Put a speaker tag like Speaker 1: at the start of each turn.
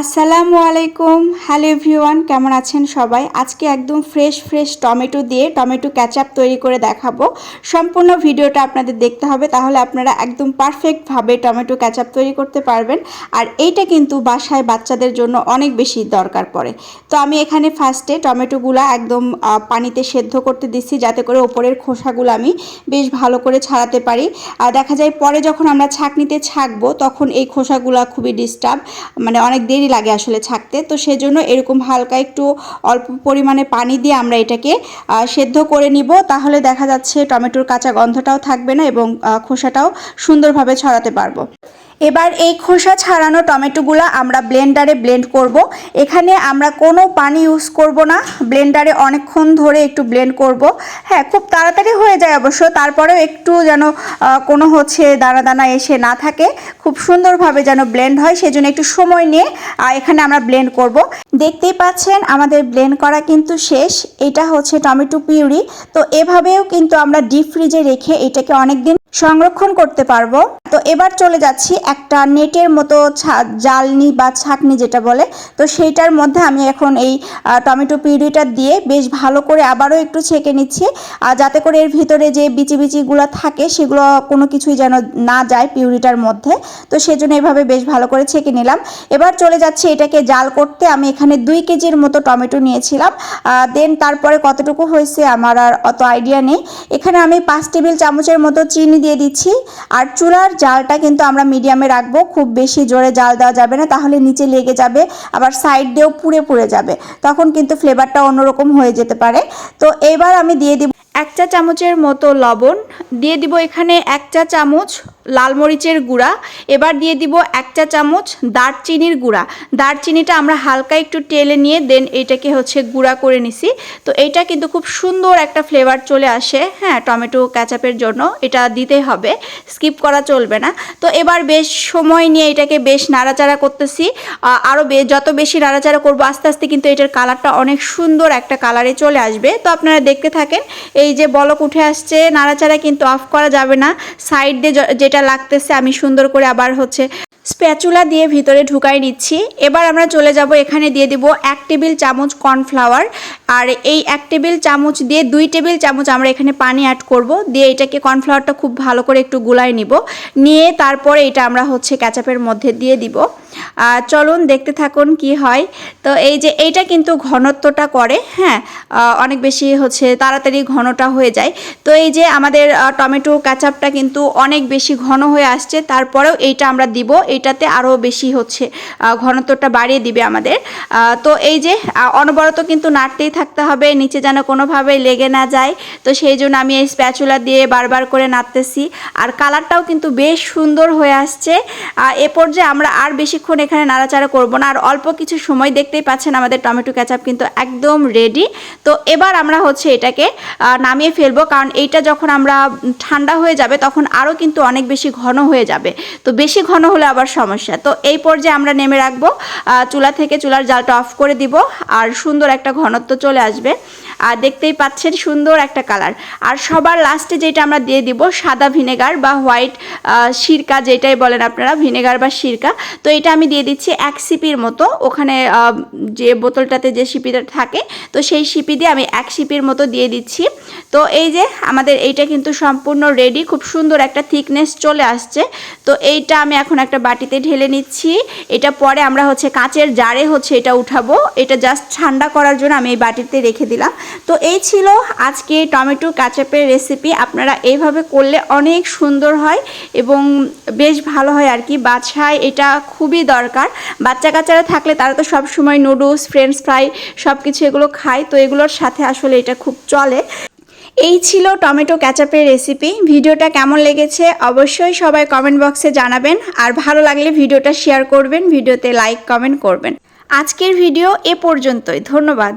Speaker 1: আসসালামু আলাইকুম। Hello everyone কেমন আছেন সবাই? আজকে একদম ফ্রেশ ফ্রেশ টমেটো দিয়ে টমেটো ক্যাচাপ তৈরি করে দেখাবো। সম্পূর্ণ ভিডিওটা আপনাদের দেখতে হবে, তাহলে আপনারা একদম পারফেক্টভাবে টমেটো ক্যাচাপ তৈরি করতে পারবেন। আর এইটা কিন্তু বাসায় বাচ্চাদের জন্য অনেক বেশি দরকার পড়ে। তো আমি এখানে ফার্স্টে টমেটোগুলো একদম পানিতে সেদ্ধ করতে দিচ্ছি, যাতে করে ওপরের খোসাগুলো আমি বেশ ভালো করে ছাড়াতে পারি। আর দেখা যায় পরে যখন আমরা ছাঁকনিতে ছাঁকবো, তখন এই খোসাগুলো খুবই ডিস্টার্ব মানে অনেক দেরি লাগে আসলে ছাকতে। তো সেজন্য এরকম হালকা একটু অল্প পরিমাণে পানি দিয়ে আমরা এটাকে সেদ্ধ করে নিব। তাহলে দেখা যাচ্ছে টমেটোর কাঁচা গন্ধটাও থাকবে না এবং খোসাটাও সুন্দরভাবে ছড়াতে পারব। এবার এই খোসা ছাড়ানো টমেটোগুলো আমরা ব্লেন্ডারে ব্লেন্ড করব। এখানে আমরা কোনো পানি ইউজ করব না। ব্লেন্ডারে অনেকক্ষণ ধরে একটু ব্লেন্ড করব। হ্যাঁ খুব তাড়াতাড়ি হয়ে যায় অবশ্য। তারপরেও একটু যেন কোনো হচ্ছে দানা দানা এসে না থাকে। খুব সুন্দরভাবে যেন ব্লেন্ড হয়, সেজন্য একটু সময় নিয়ে এখানে আমরা ব্লেন্ড করব। দেখতেই পাচ্ছেন, আমাদের ব্লেন্ড করা কিন্তু শেষ। এটা হচ্ছে টমেটো পিউরি। তো এভাবেও কিন্তু আমরা ডিপ ফ্রিজে রেখে এটাকে অনেকদিন সংরক্ষণ করতে পারব। তো এবার চলে যাচ্ছি একটা নেটের মতো জালনি বা ছাকনি যেটা বলে। তো সেইটার মধ্যে আমি এখন এই টমেটো পিউরিটা দিয়ে বেশ ভালো করে আবারও একটু ছেঁকে নিচ্ছি। আর যাতে করে এর ভিতরে যে বিচি বিচিগুলো থাকে সেগুলো কোনো কিছুই যেন না যায় পিউরিটার মধ্যে। তো সেজন্য এভাবে বেশ ভালো করে ছেঁকে নিলাম। এবার চলে যাচ্ছি এটাকে জাল করতে। আমি এখানে দুই কেজির মতো টমেটো নিয়েছিলাম। দেন তারপরে কতটুকু হয়েছে আমার আর অত আইডিয়া নেই। এখানে আমি পাঁচ টেবিল চামচের মতো চিনি দিয়ে দিচ্ছি। আর চুলার জালটা কিন্তু আমরা মিডিয়ামে রাখব। খুব বেশি জোরে জাল দেওয়া যাবে না, তাহলে নিচে লেগে যাবে, আবার সাইড দিয়েও পুড়ে পুড়ে যাবে। তখন কিন্তু ফ্লেভারটা অন্যরকম হয়ে যেতে পারে। তো এবার আমি দিয়ে দিব এক চা চামচের মতো লবণ। দিয়ে দিব এখানে এক চা চামচ লাল মরিচের গুঁড়া। এবার দিয়ে দিব এক চা চামচ দারচিনির গুঁড়া। দারচিনিটা আমরা হালকা একটু টেলে নিয়ে দেন এটাকে হচ্ছে গুঁড়া করে নিছি। তো এইটা কিন্তু খুব সুন্দর একটা ফ্লেভার চলে আসে। হ্যাঁ টমেটো ক্যাচাপের জন্য এটা দিতে হবে। স্কিপ করা চলবে না। তো এবার বেশ সময় নিয়ে এটাকে বেশ নাড়াচাড়া করতেছি। আরও যত বেশি নাড়াচাড়া করব আস্তে আস্তে কিন্তু এটার কালারটা অনেক সুন্দর একটা কালারে চলে আসবে। তো আপনারা দেখতে থাকেন, এই যে বলক উঠে আসছে, নাড়াচাড়া কিন্তু অফ করা যাবে না। সাইড দিয়ে য- যেটা লাগতেছে আমি সুন্দর করে আবার হচ্ছে স্প্যাচুলা দিয়ে ভিতরে ঢুকাই নিচ্ছি এবার আমরা চলে যাব এখানে দিয়ে দিব এক টেবিল চামচ কর্নফ্লাওয়ার। আর এই এক টেবিল চামচ দিয়ে দুই টেবিল চামচ আমরা এখানে পানি অ্যাড করব। দিয়ে এটাকে কর্নফ্লাওয়ারটা খুব ভালো করে একটু গুলাই নিব। নিয়ে তারপরে এটা আমরা হচ্ছে ক্যাচাপের মধ্যে দিয়ে দিব। চলুন দেখতে থাকুন কি হয়। তো এই যে এইটা কিন্তু ঘনত্বটা করে হ্যাঁ অনেক বেশি হচ্ছে তাড়াতাড়ি ঘনটা হয়ে যায়। তো এই যে আমাদের টমেটো ক্যাচাপটা কিন্তু অনেক বেশি ঘন হয়ে আসছে। তারপরেও এইটা আমরা দিব। এটাতে আরও বেশি হচ্ছে ঘনত্বটা বাড়িয়ে দিবে আমাদের। তো এই যে অনবরত কিন্তু নাড়তেই থাকতে হবে, নিচে যেন কোনোভাবেই লেগে না যায়। তো সেই জন্য আমি এই স্প্যাচুলা দিয়ে বারবার করে নাড়তেছি। আর কালারটাও কিন্তু বেশ সুন্দর হয়ে আসছে। এ পর্যায়ে আমরা আর বেশিক্ষণ এখানে নাড়াচাড়া করব না। আর অল্প কিছু সময় দেখতেই পাচ্ছেন আমাদের টমেটো ক্যাচাপ কিন্তু একদম রেডি তো এবার আমরা হচ্ছে এটাকে নামিয়ে ফেলব। কারণ এইটা যখন আমরা ঠান্ডা হয়ে যাবে, তখন আরও কিন্তু অনেক বেশি ঘন হয়ে যাবে। তো বেশি ঘন হলে আবার সমস্যা। তো এই পর্যায়ে আমরা নেমে রাখব। চুলা থেকে চুলার জালটা অফ করে দিব। আর সুন্দর একটা ঘনত্ব চলে আসবে। আর দেখতেই পাচ্ছেন সুন্দর একটা কালার। আর সবার লাস্টে যেটা আমরা দিয়ে দিব, সাদা ভিনেগার বা হোয়াইট সিরকা যেটাই বলেন আপনারা, ভিনেগার বা সিরকা। তো এটা আমি দিয়ে দিচ্ছি এক সিপির মতো। ওখানে যে বোতলটাতে যে সিপিটা থাকে, তো সেই সিপি দিয়ে আমি এক সিপির মতো দিয়ে দিচ্ছি। তো এই যে আমাদের এইটা কিন্তু সম্পূর্ণ রেডি খুব সুন্দর একটা থিকনেস চলে আসছে। তো এইটা আমি এখন একটা বাটিতে ঢেলে নিচ্ছি। এটা পরে আমরা হচ্ছে কাঁচের জারে হচ্ছে এটা উঠাবো। এটা জাস্ট ঠান্ডা করার জন্য আমি এই বাটিতে রেখে দিলাম। তো এই ছিল আজকে টমেটো কাচাপের রেসিপি আপনারা এইভাবে করলে অনেক সুন্দর হয় এবং বেশ ভালো হয় আর কি। বাছায় এটা খুবই দরকার। বাচ্চা কাচ্চারা থাকলে তারা তো সব সময় নুডলস ফ্রেঞ্চ ফ্রাই সব কিছু এগুলো খায়। তো এগুলোর সাথে আসলে এটা খুব চলে। এই ছিল টমেটো ক্যাচাপের রেসিপি ভিডিওটা কেমন লেগেছে অবশ্যই সবাই কমেন্ট বক্সে জানাবেন। আর ভালো লাগলে ভিডিওটা শেয়ার করবেন, ভিডিওতে লাইক কমেন্ট করবেন। আজকের ভিডিও এ পর্যন্তই। ধন্যবাদ।